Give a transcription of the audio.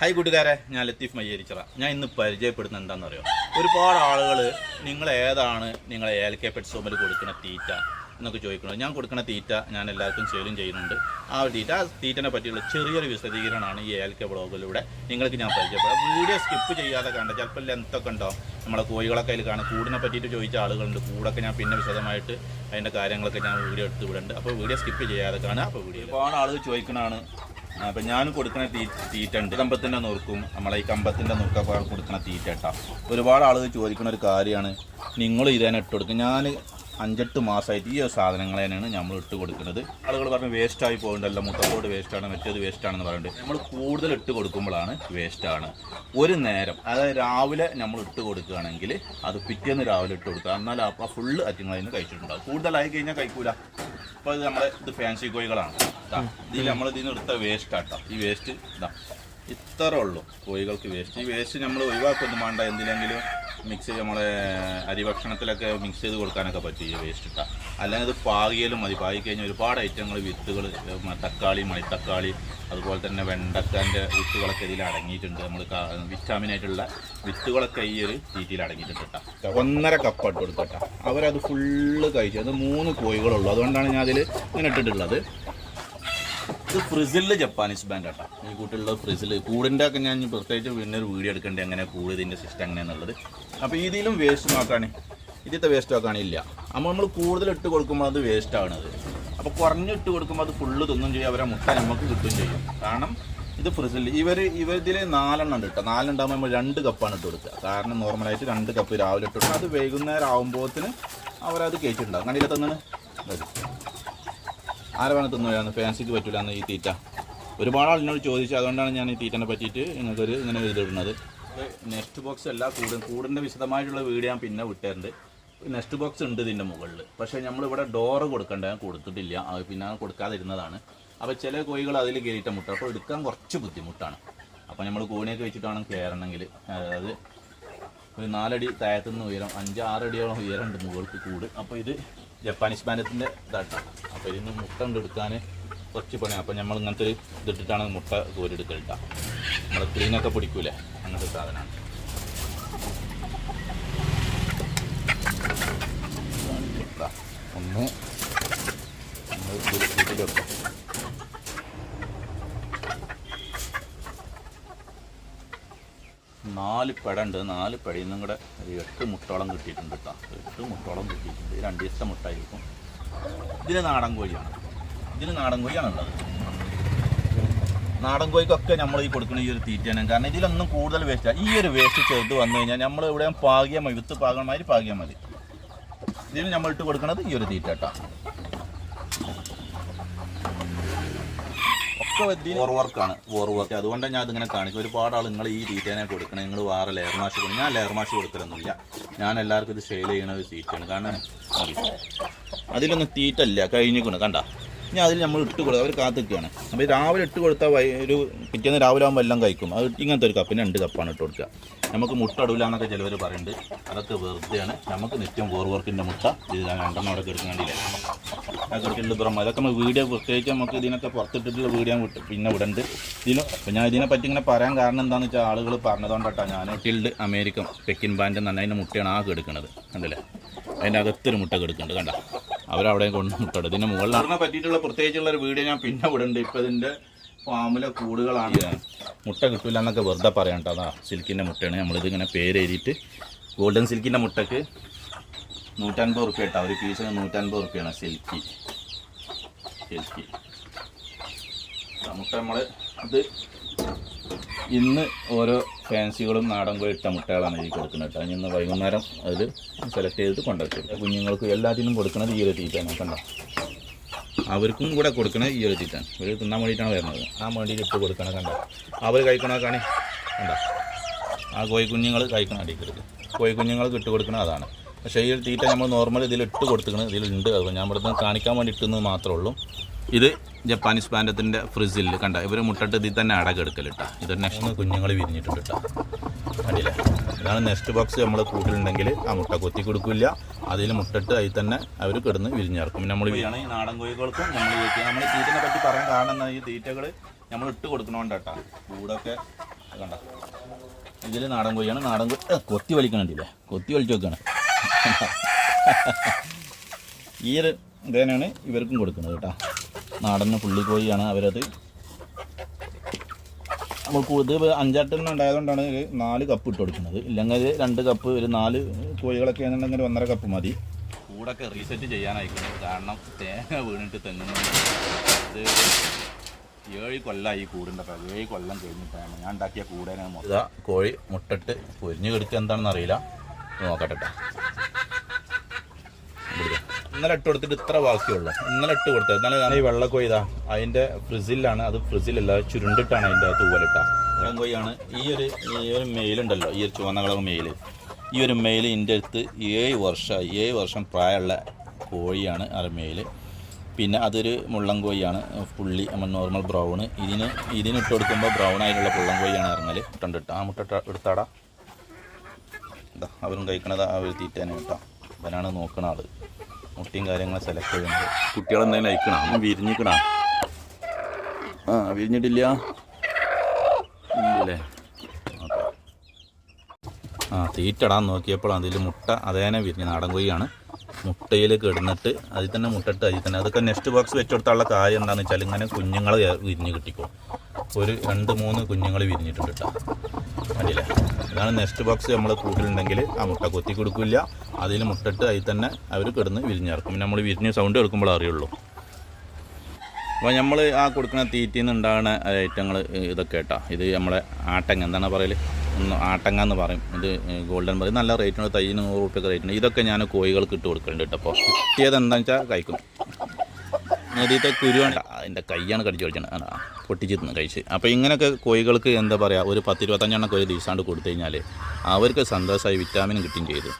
Hi കൂട്ടുകാരെ. ഞാൻ ലത്തീഫ് മയ്യേരിച്ചിറ. ഞാൻ ഇന്ന് പരിചയപ്പെടുന്നത് എന്താണെന്ന് അറിയോ ഒരുപാട് ആളുകൾ നിങ്ങൾ ഏതാണ്? നിങ്ങളെ ഏലക്ക പെറ്റ് സോമിൽ കൊടുക്കുന്ന തീറ്റ? എന്നൊക്കെ ചോദിക്കുന്നത് ഞാൻ കൊടുക്കുന്ന തീറ്റ ഞാൻ എല്ലാവർക്കും സെയിലും ചെയ്യുന്നുണ്ട്. ആ ഒരു തീറ്റ ആ തീറ്റനെ പറ്റിയുള്ള ചെറിയൊരു വിശദീകരണമാണ് ഈ ഏലക്ക ബ്ലോഗിലൂടെ നിങ്ങൾക്ക് ഞാൻ പരിചയപ്പെടാം വീഡിയോ സ്കിപ്പ് ചെയ്യാതെ കണ്ട ചിലപ്പോൾ ലെങ്ത്തൊക്കെ ഉണ്ടോ? നമ്മളെ കോഴികളൊക്കെ അതിൽ കാണും കൂടിനെ പറ്റിയിട്ട് ചോദിച്ച ആളുകളുണ്ട്. കൂടൊക്കെ ഞാൻ പിന്നെ വിശദമായിട്ട് അതിന്റെ കാര്യങ്ങളൊക്കെ ഞാൻ വീഡിയോ എടുത്ത് വിടുന്നുണ്ട്. അപ്പോൾ വീഡിയോ സ്കിപ്പ് ചെയ്യാതെ കാണുക. അപ്പോൾ വീഡിയോ ഒരുപാട് ആളുകൾ ചോദിക്കണതാണ് അപ്പം ഞാൻ കൊടുക്കുന്ന തീ തീറ്റ ഉണ്ട് കമ്പത്തിന്റെ നുറുക്കും. നമ്മളെ ഈ കമ്പത്തിന്റെ നുറുക്കൊക്കെ കൊടുക്കുന്ന തീറ്റ കേട്ടോ ഒരുപാട് ആളുകൾ ചോദിക്കുന്ന ഒരു കാര്യമാണ്. നിങ്ങൾ ഇതേനെ ഇട്ട് കൊടുക്കും. ഞാൻ അഞ്ചെട്ട് മാസമായിട്ട് ഈ സാധനങ്ങൾ തന്നെയാണ് നമ്മൾ ഇട്ട് കൊടുക്കുന്നത്. ആളുകൾ പറഞ്ഞ് വേസ്റ്റായി പോകുന്നുണ്ടല്ലോ മുട്ടക്കോട് വേസ്റ്റാണ് മറ്റേത് വേസ്റ്റാണെന്ന് പറയുന്നുണ്ട്. നമ്മൾ കൂടുതൽ ഇട്ട് കൊടുക്കുമ്പോഴാണ് വേസ്റ്റാണ് ഒരു നേരം അതായത് രാവിലെ നമ്മൾ ഇട്ട് കൊടുക്കുകയാണെങ്കിൽ അത് പിറ്റേന്ന് രാവിലെ ഇട്ട് കൊടുക്കുക. എന്നാൽ അപ്പം ഫുള്ള് അറ്റിങ്ങൾ കഴിച്ചിട്ടുണ്ടാകും കൂടുതലായി കഴിഞ്ഞാൽ കഴിക്കൂല. അപ്പോൾ ഇത് നമ്മളെ ഇത് ഫാൻസി കോഴികളാണ്. ഇതിൽ നമ്മൾ ഇതിൽ നിന്ന് എടുത്ത വേസ്റ്റ് ആട്ടോ ഈ വേസ്റ്റ് ഇതാ. ഇത്ര ഉള്ളൂ കോഴികൾക്ക് വേസ്റ്റ് ഈ വേസ്റ്റ് നമ്മൾ ഒഴിവാക്കൊന്നും വേണ്ട എന്തിനെങ്കിലും മിക്സ് ചെയ്ത് നമ്മളെ അരിഭക്ഷണത്തിലൊക്കെ മിക്സ് ചെയ്ത് കൊടുക്കാനൊക്കെ പറ്റും ഈ വേസ്റ്റ് ഇട്ടാ അല്ലെങ്കിൽ ഇത് പാകിയാലും മതി. പാകി കഴിഞ്ഞാൽ ഒരുപാട് ഐറ്റങ്ങൾ വിത്തുകൾ തക്കാളി മണിത്തക്കാളി അതുപോലെ തന്നെ വെണ്ടക്കാന്റെ വിത്തുകളൊക്കെ ഇതിൽ അടങ്ങിയിട്ടുണ്ട്. നമ്മൾ വിറ്റാമിൻ ആയിട്ടുള്ള വിത്തുകളൊക്കെ ഈ ഒരു തീറ്റയിൽ അടങ്ങിയിട്ടുണ്ട് കേട്ടോ ഒന്നര കപ്പ് ഇട്ട് കൊടുക്കട്ടോ അവരത് ഫുള്ള് കഴിച്ചു. അത് മൂന്ന് കോഴികളുള്ളൂ. അതുകൊണ്ടാണ് ഞാൻ അതിൽ ഇങ്ങനെ ഇട്ടിട്ടുള്ളത്. ഇത് ഫ്രിസിലിൽ ജപ്പാനീസ് ബാങ്ക് കേട്ടോ ഈ കൂട്ടിലുള്ള ഫ്രിസിൽ കൂടിന്റെ ഒക്കെ ഞാൻ പ്രത്യേകിച്ച് പിന്നെ ഒരു വീഡിയോ എടുക്കേണ്ടത് എങ്ങനെ കൂട് ഇതിന്റെ സിസ്റ്റം എങ്ങനെയാണെന്നുള്ളത് അപ്പോൾ ഇതിലും വേസ്റ്റ് നോക്കാണ്. ഇതിലത്തെ വേസ്റ്റ് നോക്കാണ് ഇല്ല. അപ്പോൾ നമ്മൾ കൂടുതൽ ഇട്ട് കൊടുക്കുമ്പോൾ അത് വേസ്റ്റ് ആവണത്. അപ്പോൾ കുറഞ്ഞിട്ട് കൊടുക്കുമ്പോൾ അത് ഫുള്ള് തിന്നും ചെയ്യും. അവരെ മുട്ട നമുക്ക് കിട്ടുകയും ചെയ്യും. കാരണം ഇത് ഫ്രിസിൽ ഇവർ ഇവർ ഇവരിതിൽ നാലെണ്ണം ഉണ്ട് കേട്ടോ നാലെണ്ണം ഉണ്ടാകുമ്പോൾ നമ്മൾ രണ്ട് കപ്പാണ് ഇട്ട് കൊടുക്കുക. കാരണം നോർമലായിട്ട് രണ്ട് കപ്പ് രാവിലെ ഇട്ട് കൊടുക്കുക. അത് വൈകുന്നേരം ആകുമ്പോഴത്തിന് അവരത് കേട്ടിട്ടുണ്ടാകും കണ്ടില്ല തന്നാണ്? ആരാണ് തിന്നുകയാണ് ഫാൻസിക്ക് പറ്റില്ല ഈ തീറ്റ. ഒരുപാട് ആളിനോട് ചോദിച്ചു അതുകൊണ്ടാണ് ഞാൻ ഈ തീറ്റനെ പറ്റിയിട്ട് നിങ്ങൾക്കൊരു ഇങ്ങനെ ഇതിടുന്നത് നെക്സ്റ്റ് ബോക്സ് അല്ല കൂട് കൂടിന്റെ വിശദമായിട്ടുള്ള വീഡിയോ ഞാൻ പിന്നെ വിട്ടിട്ടുണ്ട് നെക്സ്റ്റ് ബോക്സ് ഉണ്ട് ഇതിന്റെ മുകളിൽ പക്ഷേ നമ്മളിവിടെ ഡോറ് കൊടുക്കേണ്ട കൊടുത്തിട്ടില്ല. അത് പിന്നെ കൊടുക്കാതിരുന്നതാണ്. അപ്പോൾ ചില കോഴികൾ അതിൽ കയറിയിട്ട് മുട്ട. അപ്പോൾ എടുക്കാൻ കുറച്ച് ബുദ്ധിമുട്ടാണ്. അപ്പോൾ നമ്മൾ കോണിയൊക്കെ വെച്ചിട്ടാണ് കയറണമെങ്കിൽ അതായത് ഒരു നാലടി താഴത്തുനിന്ന് ഉയരം അഞ്ച് ആറടിയോളം ഉയരമുണ്ട് മുകൾക്ക് കൂട്. അപ്പോൾ ഇത് ജപ്പാനീസ് ബാനത്തിന്റെ ഇതാട്ടാണ് അപ്പോൾ ഇതിന് മുട്ട കൊണ്ടെടുക്കാൻ കുറച്ച് പണിയാണ് അപ്പോൾ നമ്മൾ ഇങ്ങനത്തെ ഒരു ഇതിട്ടിട്ടാണ് മുട്ട കോരിയെടുക്കൽ നമ്മൾ ക്ലീനൊക്കെ പിടിക്കൂലേ? അങ്ങനത്തെ സാധനമാണ് ഒന്ന് നമ്മൾ ഇതിൽ നാല് പെട ഉണ്ട് നാല് പെടയിൽ നിന്നും കൂടെ ഒരു എട്ട് മുട്ടോളം കിട്ടിയിട്ടുണ്ട് കേട്ടോ എട്ട് മുട്ടോളം കിട്ടിയിട്ടുണ്ട്. രണ്ട് ദിവസത്തെ മുട്ടായിരിക്കും ഇതിന് നാടൻ കോഴിയാണ്. ഇതിന് നാടൻ കോഴിയാണ് ഉള്ളത് നാടൻ കോഴിക്കൊക്കെ നമ്മൾ ഈ കൊടുക്കുന്ന ഈ ഒരു തീറ്റയാണ്. കാരണം ഇതിലൊന്നും കൂടുതൽ വേസ്റ്റ്. ഈ ഒരു വേസ്റ്റ് ചെറുത് വന്നു കഴിഞ്ഞാൽ നമ്മൾ ഇവിടെ പാകിയ മതി. വിത്ത് പാകണമാതിരി പാകിയാൽ മതി. ഇതിന് നമ്മൾ ഇട്ട് കൊടുക്കുന്നത് ഈ ഒരു തീറ്റ കേട്ടോ വോർ വർക്കാണ് വോർ വർക്ക് അതുകൊണ്ടാണ് ഞാൻ അതിങ്ങനെ കാണിക്കും ഒരുപാട് ആൾ നിങ്ങൾ ഈ തീറ്റേനെ കൊടുക്കണം. നിങ്ങൾ വേറെ ലെയർ മാഷ് കൊടുക്കും ഞാൻ ലെയർ മാഷ് കൊടുക്കലൊന്നുമില്ല. ഞാൻ എല്ലാവർക്കും ഇത് സെയിൽ ചെയ്യണ ഒരു തീറ്റയാണ് കാരണം. അതിലൊന്നും തീറ്റ ഇല്ല കഴിഞ്ഞിക്കണം കണ്ട? ഇനി അതിൽ നമ്മൾ ഇട്ട് കൊടുക്കുക അവർ കാത്തിക്കുകയാണ് അപ്പോൾ രാവിലെ ഇട്ട് കൊടുത്താൽ വൈ ഒരു പിറ്റേന്ന് രാവിലെ ആകുമ്പോൾ എല്ലാം കഴിക്കും. അത് ഇങ്ങനത്തെ ഒരു കപ്പിന് രണ്ട് കപ്പാണ് ഇട്ട് കൊടുക്കുക. നമുക്ക് മുട്ട ഇടില്ല എന്നൊക്കെ ചിലവർ പറയുന്നുണ്ട് അതൊക്കെ വെറുതെയാണ്. നമുക്ക് നിത്യം വർക്കിന്റെ മുട്ട ഇത് രണ്ടെണ്ണം അവിടെ എടുക്കുന്നില്ലേ അതൊക്കെ ബ്രഹ്മ. ഇതൊക്കെ നമ്മൾ വീഡിയോ പ്രത്യേകിച്ച് നമുക്ക് ഇതിനൊക്കെ പുറത്തിട്ടിട്ടുള്ള വീഡിയോ വിട്ട്. പിന്നെ വിടണ്ട്. ഇതിന് അപ്പം ഞാൻ ഇതിനെപ്പറ്റി ഇങ്ങനെ പറയാൻ കാരണം എന്താണെന്ന് വെച്ചാൽ ആളുകൾ പറഞ്ഞതുകൊണ്ടാണ് ഞാൻ ടിൽഡ് അമേരിക്കൻ പെക്കിൻ ബാൻഡ് നന്നായി അതിന്റെ മുട്ടയാണ് ആ കെടുക്കുന്നത് കണ്ടില്ലേ? അതിന്റെ അകത്തൊരു മുട്ട കെടുക്കുന്നുണ്ട് കണ്ട? അവരവിടെ കൊണ്ട് മുട്ട ഇതിന്റെ മുകളിൽ അതിനെ പറ്റിയിട്ടുള്ള പ്രത്യേകിച്ചുള്ള ഒരു വീഡിയോ ഞാൻ പിന്നെ വിടുന്നുണ്ട് ഇപ്പം ഇതിന്റെ ഫാമിലെ കൂടുകളാണ്. മുട്ട കിട്ടില്ല എന്നൊക്കെ വെറുതെ പറയാം കേട്ടോ. അതാ സിൽക്കിന്റെ മുട്ടയാണ്. നമ്മളിതിങ്ങനെ പേരെഴുതിയിട്ട് ഗോൾഡൻ സിൽക്കിന്റെ മുട്ടക്ക് നൂറ്റൻപത് റുപ്യ കേട്ടോ ഒരു പീസിന് നൂറ്റൻപത് റുപ്യാണ് സിൽക്കി സിൽക്കി മുട്ട നമ്മൾ അത് ഇന്ന് ഓരോ ഫാൻസികളും നാടൻ കോഴിട്ട മുട്ടകളാണ് ഈ കൊടുക്കുന്നത് കേട്ടോ. ഇന്ന് വൈകുന്നേരം അതിൽ സെലക്ട് ചെയ്തിട്ട് കൊണ്ടുവച്ചു കുഞ്ഞുങ്ങൾക്ക് എല്ലാത്തിനും കൊടുക്കുന്നത് ഈ ഒരു തീറ്റാണ് കണ്ടോ? അവർക്കും കൂടെ കൊടുക്കണത് ഈ ഒരു തീറ്റാണ് ഇവർ തിന്നാൻ വേണ്ടിയിട്ടാണ് വരുന്നത്. ആ വേണ്ടിയിട്ട് ഇട്ട് കൊടുക്കണം കണ്ടോ? അവർ കഴിക്കണമൊക്കെയാണ് കണ്ടോ? ആ കോഴി കഴിക്കണം അടിക്കരുത് കോഴി കുഞ്ഞുങ്ങൾക്ക് ഇട്ട് കൊടുക്കണം അതാണ്. പക്ഷേ ഈ തീറ്റ നമ്മൾ നോർമൽ ഇതിൽ ഇട്ട് കൊടുത്തിരിക്കുന്നത് ഇതിലുണ്ട് അത് ഞാൻ ഇവിടുന്ന് കാണിക്കാൻ വേണ്ടി ഇട്ടുന്നത് മാത്രമേ ഉള്ളൂ. ഇത് ജപ്പാനീസ് പാൻഡത്തിന്റെ ഫ്രിഡ്ജിൽ കണ്ട ഇവർ മുട്ടിട്ട് ഇതിൽ തന്നെ അടകെടുക്കലിട്ടാ ഇത് നെക്സ്റ്റ് കുഞ്ഞുങ്ങൾ വിരിഞ്ഞിട്ടുണ്ട് കേട്ടോ കണ്ടില്ലേ? ഇതാണ് നെക്സ്റ്റ് ബോക്സ് നമ്മൾ കൂട്ടിലുണ്ടെങ്കിൽ ആ മുട്ട കൊത്തി കൊടുക്കില്ല. അതിൽ മുട്ടിട്ട് അതിൽ തന്നെ അവർ കിടന്ന് വിരിഞ്ഞിറക്കും. നമ്മൾ ഈ നാടൻ കോഴികൾക്കും നമ്മൾ നമ്മൾ തീറ്റനെ പറ്റി പറയാൻ കാരണം ഈ തീറ്റകൾ നമ്മൾ ഇട്ട് കൊടുക്കണോണ്ടാട്ടാ കൂടൊക്കെ കണ്ട? ഇതിൽ നാടൻ കോഴിയാണ്. നാടൻ കോഴി കൊത്തി വലിക്കണുണ്ടല്ലേ? കൊത്തി വലിച്ചു വെക്കാണ്. ഈ ഒരു ഇതേനാണ് ഇവർക്കും കൊടുക്കുന്നത് കേട്ടോ. നാടന് പുള്ളിക്കോഴിയാണ് അവരത്. നമുക്ക് ഇത് അഞ്ചാട്ടെണ്ണം ഉണ്ടായതുകൊണ്ടാണ് ഒരു നാല് കപ്പ് ഇട്ട് കൊടുക്കുന്നത്. ഇല്ലെങ്കിൽ രണ്ട് കപ്പ് ഒരു നാല് കോഴികളൊക്കെ ആണെന്നുണ്ടെങ്കിൽ ഒന്നര കപ്പ് മതി. കൂടൊക്കെ റീസെറ്റ് ചെയ്യാനായിരിക്കുന്നത് കാരണം തേങ്ങ വീണിട്ട് തെങ്ങുന്നുണ്ട് ഇത് ഏഴ് കൊല്ലമായി കൂടുണ്ട് ഏഴ് കൊല്ലം കഴിഞ്ഞിട്ടാണ്. ഞാൻ ഉണ്ടാക്കിയ കൂടേനെ മൊത്തം കോഴി മുട്ടിട്ട് പൊരിഞ്ഞു കെടുക്കുക എന്താണെന്ന് അറിയില്ല. നോക്കട്ടെ ട്ടോ. ഇന്നലെ ഇട്ട് കൊടുത്തിട്ട് ഇത്ര ബാക്കിയുള്ളൂ. ഇന്നലെ ഇട്ട് കൊടുത്തത്. ഇന്നലെ ഞാൻ ഈ വെള്ള കൊയ്താ അതിന്റെ ഫ്രിസിലാണ് അത് ഫ്രിസിലല്ല ചുരുണ്ടിട്ടാണ് അതിന്റെ തൂവലിട്ട കൊയ്യാണ് ഈ ഒരു ഈ ഒരു മെയിലുണ്ടല്ലോ ഈ ഒരു ചുവന്ന കളർ മെയിൽ ഈ ഒരു മെയിൽ ഇതിന്റെ അടുത്ത് ഏഴ് വർഷം ഏഴ് വർഷം പ്രായമുള്ള കോഴിയാണ് ആ മെയിൽ പിന്നെ അതൊരു മുള്ളൻ കോഴിയാണ് പുള്ളി നമ്മൾ നോർമൽ ബ്രൗൺ ഇതിന് ഇതിന് ഇട്ട് കൊടുക്കുമ്പോൾ ബ്രൗൺ ആയിട്ടുള്ള പുള്ളൻ കോഴിയാണ് ഇറങ്ങൽ ഇട്ടുണ്ട് ആ മുട്ട എടുത്താടാ. ഇതാ അവരും കഴിക്കണത് ആ ഒരു തീറ്റ തന്നെ കേട്ടോ. അവനാണ് നോക്കണ ആൾ. മുട്ടിയും കാര്യങ്ങളും സെലക്ട് ചെയ്യുന്നത്. കുട്ടികളെന്തെങ്കിലും അയക്കണം? വിരിഞ്ഞിക്കണ? ആ വിരിഞ്ഞിട്ടില്ല. ഇല്ലല്ലേ ആ തീറ്റടാൻ നോക്കിയപ്പോൾ അതിൽ മുട്ട അതേനെ വിരിഞ്ഞ് നാടൻ കൊയ്യാണ് മുട്ടയിൽ കിടന്നിട്ട് അതിൽ തന്നെ മുട്ടിട്ട് അതിൽ തന്നെ. അതൊക്കെ നെക്സ്റ്റ് ബോക്സ് വെച്ചെടുത്തുള്ള കാര്യം എന്താണെന്ന് വെച്ചാൽ ഇങ്ങനെ കുഞ്ഞുങ്ങൾ വിരിഞ്ഞ് കിട്ടിക്കോ. ഒരു രണ്ട് മൂന്ന് കുഞ്ഞുങ്ങൾ വിരിഞ്ഞിട്ടുണ്ട് കേട്ടോ. കണ്ടില്ലേ? ഇതാണ് നെക്സ്റ്റ് ബോക്സ് നമ്മൾ കൂട്ടിലുണ്ടെങ്കിൽ ആ മുട്ട കൊത്തി കൊടുക്കില്ല. അതിൽ മുട്ടിട്ട് അതിൽ തന്നെ അവർ കിടന്ന് വിരിഞ്ഞിറക്കും. നമ്മൾ വിരിഞ്ഞ് സൗണ്ട് എടുക്കുമ്പോൾ അറിയുള്ളൂ. അപ്പോൾ നമ്മൾ ആ കൊടുക്കുന്ന തീറ്റയിൽ നിന്ന് ഉണ്ടാകുന്ന ഐറ്റങ്ങൾ ഇതൊക്കെ കേട്ടോ. ഇത് നമ്മളെ ആട്ടങ്ങ എന്താണ് പറയൽ ഒന്ന് ആട്ടങ്ങ എന്ന് പറയും. ഇത് ഗോൾഡൻ പറയും നല്ല റേറ്റുണ്ട് തൈ നൂറ് റുപ്യൊക്കെ റേറ്റുണ്ട് ഇതൊക്കെ ഞാൻ കോഴികൾക്ക് ഇട്ട് കൊടുക്കുന്നുണ്ട് കേട്ടോ. അപ്പോൾ കിട്ടിയത് എന്താണെന്ന് വെച്ചാൽ കഴിക്കും. നേരത്തെ കുരുവാണ് അതിന്റെ കൈയാണ് കടിച്ചു കളിച്ചത് ആ പൊട്ടിച്ച് തിന്ന് കഴിച്ച്. അപ്പോൾ ഇങ്ങനെയൊക്കെ കോഴികൾക്ക് എന്താ പറയുക ഒരു പത്ത് കോഴി ദിവസമാണ്ട് കൊടുത്തു കഴിഞ്ഞാൽ അവർക്ക് സന്തോഷമായി വിറ്റാമിൻ കിട്ടുകയും ചെയ്തു.